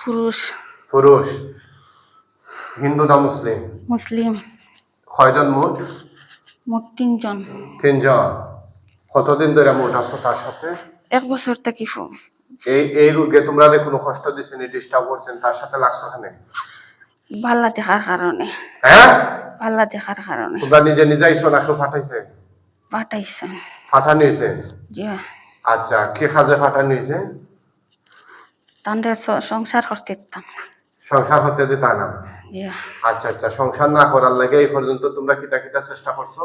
পুরুষ। পুরুষ। হিন্দু না মুসলিম? মুসলিম। কয়জন মোট? মোট তিনজন। তিনজন। কতদিন ধরে মোট আছো তার সাথে? এক বছর থেকে এই এই রোগে তোমরা কোনো কষ্ট দিচ্ছেন ডিস্টার্ব করছেন তার সাথে লাগছো খানে ভাল্লা দেখার কারণে। হ্যাঁ? ভাল্লা দেখার কারণে। তোমরা নিজে নিজে আইসো নাকি ফাটাইছে। পাঠাইছেন ফাটানি হয়েছে যে আচ্ছা কে খাজে ফাটানি হয়েছে স- সংসার করতে দিতাম না। সংসার হতে দিতা না? আচ্ছা আচ্ছা সংসার না করার লাগে এই পর্যন্ত তোমরা কিতা কিতা চেষ্টা করছ?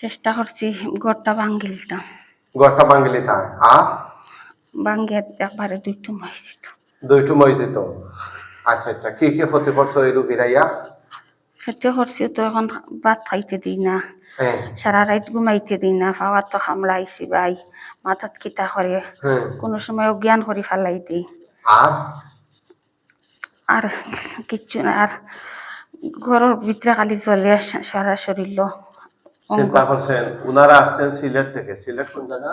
চেষ্টা করছি গড়টা ভাঙ্গিলতাম গড়টা বাঙ্গিলি তাই আ? ভাঙ্গে একবারে দুইটু মাইছি তো দুইটু মই যেত? আচ্ছা আচ্ছা কি কি ক্ষতি করছ এই রুগীরাইয়া খেতে করছি তো এখন ভাত খাইতে দিই না। সারা রাত ঘুমাইতে দিই না পাওয়ার তো খামলাইছি ভাই মাথাত কিতা করে। হ্যাঁ। কোনো সময় অজ্ঞান করে ফেলাই দিই। আর? কিচ্ছু না আর ঘরের ভিতরে খালি চলে সারা শরীর চিন্তা করছেন উনারা আসছেন সিলেট থেকে। সিলেট কোন জায়গা?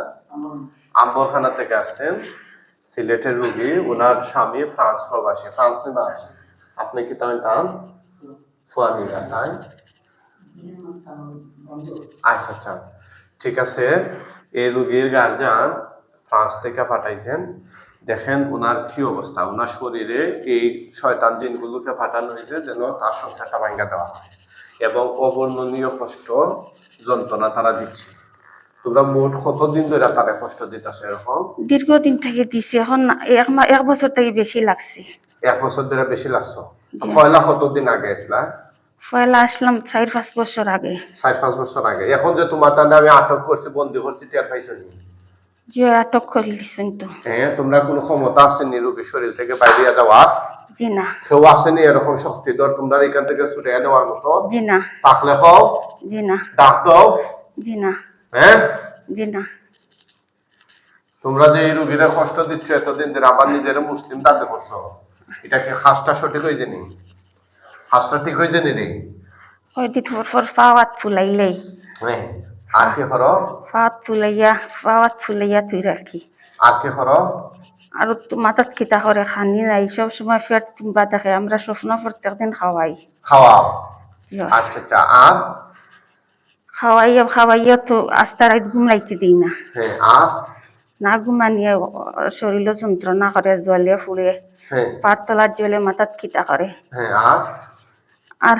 আম্বরখানা থেকে আসছেন। সিলেটের রুগী উনার স্বামী ফ্রান্স প্রবাসী। ফ্রান্স নিবাস আপনি কি তাই তান ফুয়ানিরা তাই আচ্ছা আচ্ছা। ঠিক আছে। এই রুগীর গার্জিয়ান ফ্রান্স থেকে পাঠাইছেন। দেখেন ওনার কি অবস্থা। ওনার শরীরে এই শয়তান জিনগুলোকে পাঠানো হয়েছে যেন তার সংসারটা ভাঙ্গা দেওয়া হয়। এবং অবর্ণনীয় কষ্ট যন্ত্রণা তারা দিচ্ছে। তোমরা মোট কতদিন ধরে তারা কষ্ট দিতেছে এরকম? দীর্ঘদিন থেকে দিছি। এখন এক এক বছর থেকে বেশি লাগছে। এক বছর ধরে বেশি লাগছো? পয়লা কতদিন আগে আসলা পয়লা আসলাম চার পাঁচ বছর আগে। চার পাঁচ বছর আগে। এখন যে তোমার তাহলে আমি আটক করছি বন্দি করছি টের পাইছো নি? যে আটক করে লিছেন তো। হ্যাঁ তোমরা কোনো ক্ষমতা আছে নি রোগীর শরীর থেকে বাইরে যাওয়ার? জি না। কেউ আসেনি এরকম শক্তিধর? তোমরা এখান থেকে ছুটে নেওয়ার মতো? জি না। তাহলে হও জি না। ডাক দাও। জি না। হ্যাঁ জি না। তোমরা যে এই রোগীরা কষ্ট দিচ্ছ এতদিন ধরে আবার নিজের মুসলিম দাবি করছ এটা কি হাসটা সঠিক হয়েছে নি? হাসটা ঠিক হয়েছে নি রে কয়দিন পর পর ফুলাইলেই হ্যাঁ আর কি করো পাওয়াত ফুলাইয়া পাওয়াত ফুলাইয়া তুই রাখি আর কি করো আর তো মাথাত কিতা করে খানি নাই সব সময় পেট কিংবা দেখে আমরা স্বপ্ন প্রত্যেক দিন খাওয়াই খাওয়াও আচ্ছা আচ্ছা আর খাওয়াইয়া খাওয়াইয়া তো আস্তা রাত ঘুমাইতে দিই না। হ্যাঁ আর না ঘুমানিয়ে শরীর যন্ত্রণা করে জলে ফুড়ে হ্যাঁ পারতলার জলে মাথাত খিতা করে হ্যাঁ আর আর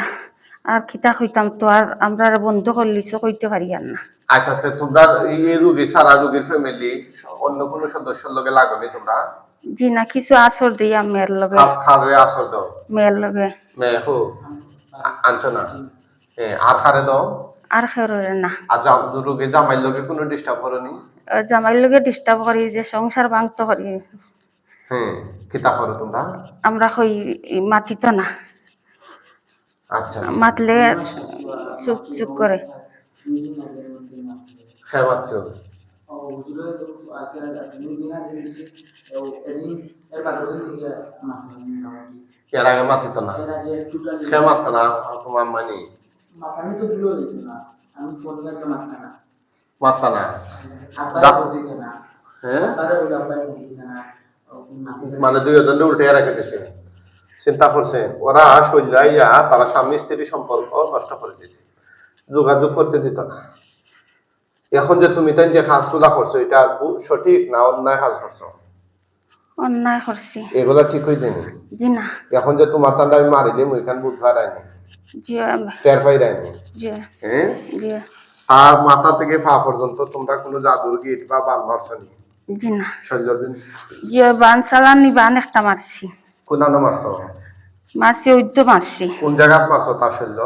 আর খিতা হইতাম তো আর আমরা বন্ধ করলিছো কইতে পারি আর না। আচ্ছা তো তোমরা এই রুগী সারা রুগীর ফ্যামিলি অন্য কোনো সদস্যের লগে লাগনি তোমরা? জি না কিছু আসর দিই মেয়ের লগে। খাবে আসর দাও। মেয়ের লগে। মেয়ে হো আনছো না? আর খারে দাও। আর খেররে না। আর রুগী জামাইর লগে কোনো ডিস্টার্ব করনি জামাইর লগে ডিস্টার্ব করি যে সংসার ভাঙত করি। হ্যাঁ কিতা করো তোমরা? আমরা কই মাতিত না। আচ্ছা মাতলে চুপ চুপ করে। হ্যাঁ মাত্র এর আগে মাতিত না। সে মারত না তোমার মানে। মারত না। হ্যাঁ? মানে দুইজন উল্টে রেখে দিছে চিন্তা করছে ওরা সইলাইয়া তারা স্বামী স্ত্রী সম্পর্ক নষ্ট করে দিয়েছে। যোগাযোগ করতে দিত না। এখন যে তুমি তাই যে কাজগুলা করছ এটা সঠিক না অন্যায় কাজ করছ অন্যায় করছি। এগুলো ঠিক হয়ে যায়নি জি না। এখন যে তোমার তান্ডা আমি মারি দিই ওইখান বুঝবার আইনি। জি টের পাই রাইনি জি। হ্যাঁ জি। আর মাথা থেকে পা পর্যন্ত তোমরা কোনো জাদুর গিট বা বান মারছনি জি না। শৈলর দিন জি বান চালানি বান একটা মারছি। কোনানো মারছো? মারছি ঐদ্য মারছি। কোন জায়গাত মারছো? তার শৈল?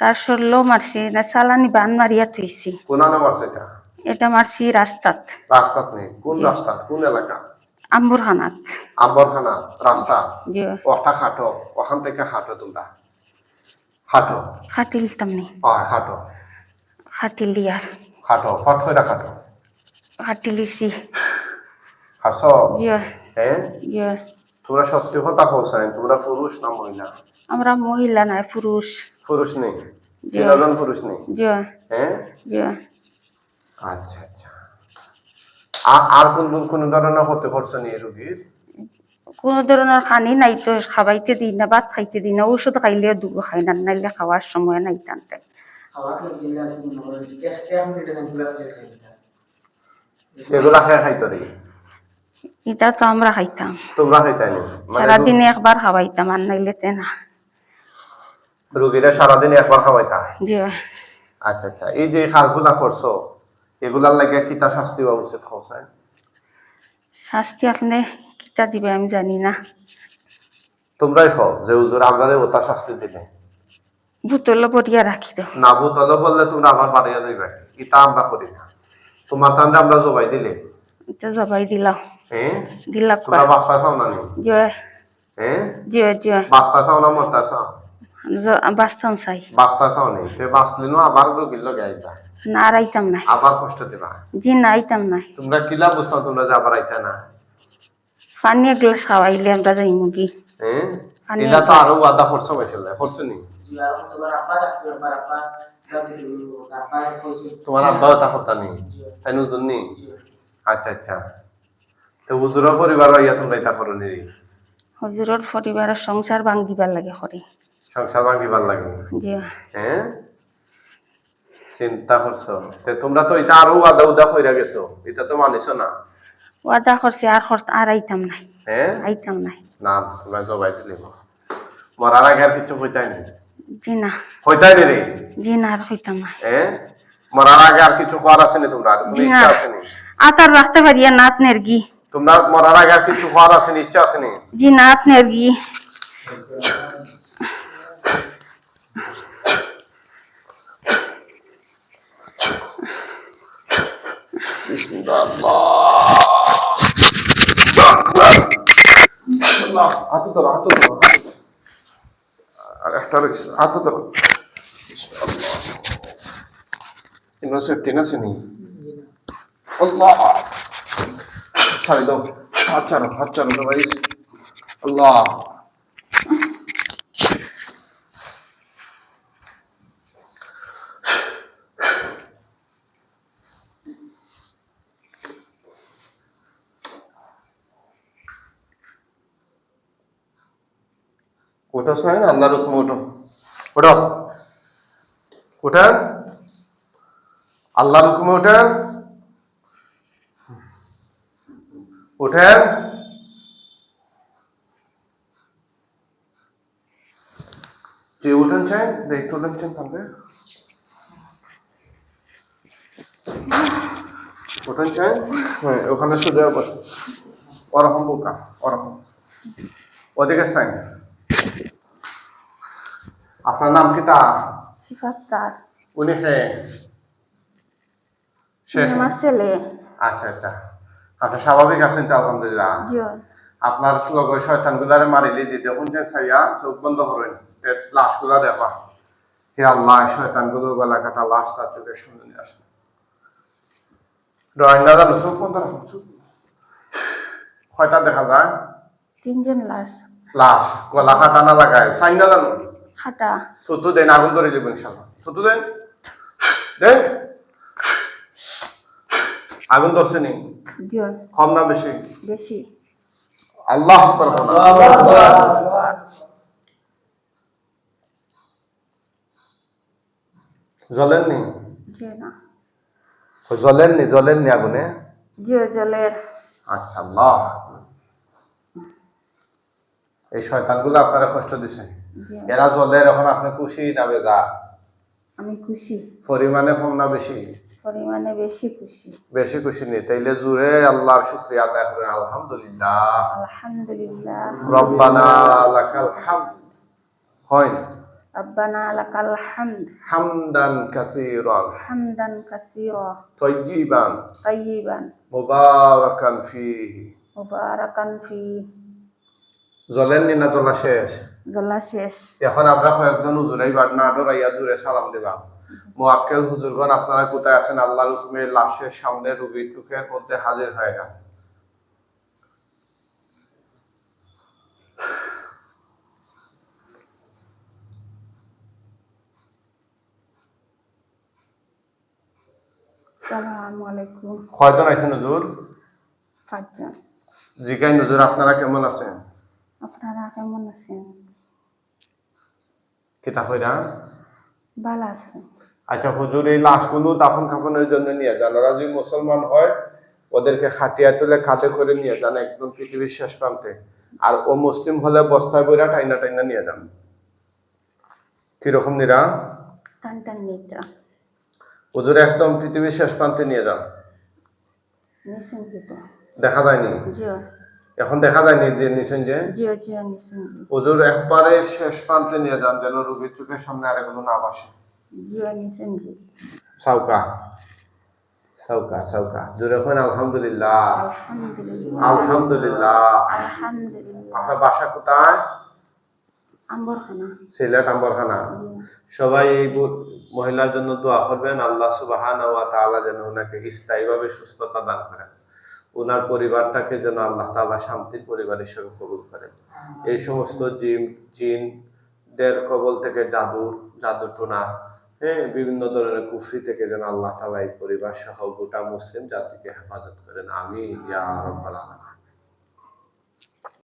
তার সরলেও মারছি না চালানি বান মারিয়া থইছি। কোনানো মারছো এটা? এটা মারছি রাস্তাত। রাস্তাত নেই। কোন রাস্তাত? কোন এলাকা? আম্বুরখানাত। আম্বরখানা রাস্তা? জি। ওটা হাঁটো ওখান থেকে হাঁটো তোমরা? হাঁটো? খাটিলতাম নি। হয় হাঁটো। খাটিলি আর হাঁটো ফট করে হাঁটো। খাটিলিছি হাসো জি। হ্যাঁ? জি। তোমরা সত্যি কথা কৌসাই তোমরা পুরুষ না মহিলা? আমরা মহিলা নাই পুরুষ। পুরুষ নেই? জি। তিনজন পুরুষ নেই? জি। হ্যাঁ জি। আচ্ছা আচ্ছা। আ- আর কোন কোন ধরনের হতে পারছে নি এই রোগীর? কোনো ধরনের খানি নাই তো খাবাইতে দিই না ভাত খাইতে দিই না ওষুধ খাইলে দুগো খাই না নাইলে খাওয়ার সময় নাই টানতে এগুলা খেয়ে খাইতো রে এটা তো আমরা খাইতাম। তোমরা খাইতাই নি মানে সারাদিনে একবার খাওয়াইতাম আর নাইলে তে না। রুগীরা সারাদিন একবার খাওয়াইতা? যে আচ্ছা আচ্ছা। এই যে কাজগুলা করছ এগুলার লাগে কিতা শাস্তি হওয়া উচিত হোসেন শাস্তি আপনি কিতা দিবে আমি জানি না। তোমরাই খাও যে হুজুর আপনারে ওটা শাস্তি দিলে বুতল পরিয়া রাখি দাও। না বুতলে বললে তোমরা আমার বাড়িয়ে দিবে। ইতা আমরা করি না। তোমার তান্ডে আমরা জবাই দিলে। এটা জবাই দিলাম হ্যাঁ? দিলাম তোমরা বাস্তা চাও না নি? যে হ্যাঁ? যে যে বাস্তা চাও না মরতা চাও? বাঁচতাম চাই। বাস্তা চাও নি? তে বাঁচলি নো আবার রুগীর লগে আইতা। না আর আইতাম আবার কষ্ট দিবা? জি না আইতাম নাই। তোমরা কিলা বুঝতাম তোমরা যে আবার আইতা না? পানি এক গ্লাস খাওয়াইলে আমরা যাই মুগি। হ্যাঁ? এটা তো আরও হয়েছিল নি? তোমার আব্বাও তা নেই তাই নি? আচ্ছা আচ্ছা। তো হুজুরের পরিবার ইয়া তোমরা এটা করো নি? হজুরের পরিবারের সংসার ভাঙ দিবার লাগে করে। সংসার ভাঙিবার লাগে? যে হ্যাঁ? চিন্তা করছ? তে তোমরা তো এটা আরও উদা কইরা গেছো। এটা তো মানিছো না। ওয়াদা করছে আর করতে আর আইতাম নাই। হ্যাঁ? আইতাম নাই। না তোমরা জবাই দিলে মরার আগে আর কিছু জি না। হইতাই নি রে? জি না আর না। হ্যাঁ? মরার আগে আর কিছু হওয়ার আছে নি তোমরা? জি ইচ্ছা আছে নি? আতার রাখতে পারি আর নাত নেরগি তোমরা মরার আগে আর কিছু হওয়ার আছে নি ইচ্ছা আছে নি জি নাত নেরগি হাতে ধরো হাতে ধরো আর একটা রয়েছে হাতে ধরো ইনো সেফটি না চিনি আল্লাহ ছাড়ি, দাও। হাত ছাড়ো হাত ছাড়ো ভাই। আল্লাহ। ওটা শোয় না আল্লাহর হুকুম ওঠো। ওঠেন। আল্লাহর হুকুমে ওঠেন। ওঠেন। যে উঠেন চাই? দেখতে উঠেন চান তাহলে। উঠেন চাই? হ্যাঁ ওখানে শুধু ওরকম বোকা ওরকম ওদিকে চাই। আপনার নাম কি তা? উনি কে? আচ্ছা আচ্ছা। আচ্ছা স্বাভাবিক আছেন তো আলহামদুলিল্লাহ। আপনার লগর শয়তান গুলারে মারিলে যে দেখুন যে ছাইয়া চোখ বন্ধ করেন লাশগুলা দেখা হে আল্লাহ শয়তানগুলো গলা কাটা লাশ তার চোখের সামনে নিয়ে আসে। ড্রয়িং জানো চোখ বন্ধ রাখুন চোখ কয়টা দেখা যায়? তিনজন লাশ। লাশ গলা কাটা না লাগায়? সাইন না জানো হাঁটা। ছুতু দেন আগুন ধরে দেবেন ইনশাল্লাহ। ছুতু দেন দেন আগুন ধরছে নি? জি। কম না বেশি? বেশি। আল্লাহ আকবার বলো। জ্বলেননি? জ্বলেননি জ্বলেননি আগুনে? জলের আচ্ছা আল্লাহ এই শয়তানগুলো আপনারা কষ্ট দিছে এরা জ্বলে এখন আপনি খুশি না বেজা আমি খুশি। পরিমাণে কম না বেশি? পরিমাণে বেশি খুশি বেশি খুশি নেই তাইলে জুড়ে আল্লাহর শুক্রিয়া আদায় করেন আলহামদুলিল্লাহ আলহামদুলিল্লাহ রব্বানা লাকাল হামদ হয় ربنا لك الحمد হামদান কাসীরান حمدا كثيرا তয়্যিবান طيبا মুবারাকান ফীহি مباركا فيه জ্বলেননি না জ্বলা শেষ জলা শেষ এখন আমরা কয়েকজন হুজুরাই বাদ না ডরাইয়া জুড়ে সালাম দেবা মোয়াক্কেল হুজুরগণ আপনারা কোথায় আছেন? আল্লাহর হুকুমে লাশের সামনে রুগীর চোখের মধ্যে হাজির হয়ে যান সালামু আলাইকুম। কয়জন আছেন হুজুর? পাঁচজন। জিগাই হুজুর আপনারা কেমন আছেন? আপনারা কেমন আছেন? কেটা কইরা ভালো আছেন। আচ্ছা হুজুর এই লাশগুলো দাফন কাফনের জন্য নিয়ে যান। ওরা যদি মুসলমান হয় ওদেরকে খাটিয়া তুলে খাতে করে নিয়ে যান একদম পৃথিবীর শেষ প্রান্তে। আর ও মুসলিম হলে বস্তায় বইরা টাইনা টাইনা নিয়ে যান। কীরকম নিরা? হুজুর একদম পৃথিবীর শেষ প্রান্তে নিয়ে যান। দেখা যায়নি? এখন দেখা যায়নি যে নিছেন যে? হুজুর একবারে শেষ প্রান্তে নিয়ে যান যেন রোগীর চোখের সামনে আর এগুলো না বাসে সাউকা। সাউকা সাউকা। জোরে আলহামদুলিল্লাহ। আলহামদুলিল্লাহ। আলহামদুলিল্লাহ। আলহামদুলিল্লাহ। আপনার বাসা কোথায়? সিলেট আম্বরখানা সবাই এই মহিলার জন্য দোয়া করবেন আল্লাহ সুবাহান ওয়া তাআলা যেন ওনাকে স্থায়ীভাবে সুস্থতা দান করেন ওনার পরিবারটাকে যেন আল্লাহ তাআলা শান্তির পরিবার হিসেবে কবুল করেন এই সমস্ত জিন জিনদের কবল থেকে জাদু জাদু টোনা হ্যাঁ বিভিন্ন ধরনের কুফরি থেকে যেন আল্লাহ তালা এই পরিবার সহ গোটা মুসলিম জাতিকে হেফাজত করেন। আমি ইয়া রব্বাল আলামিন।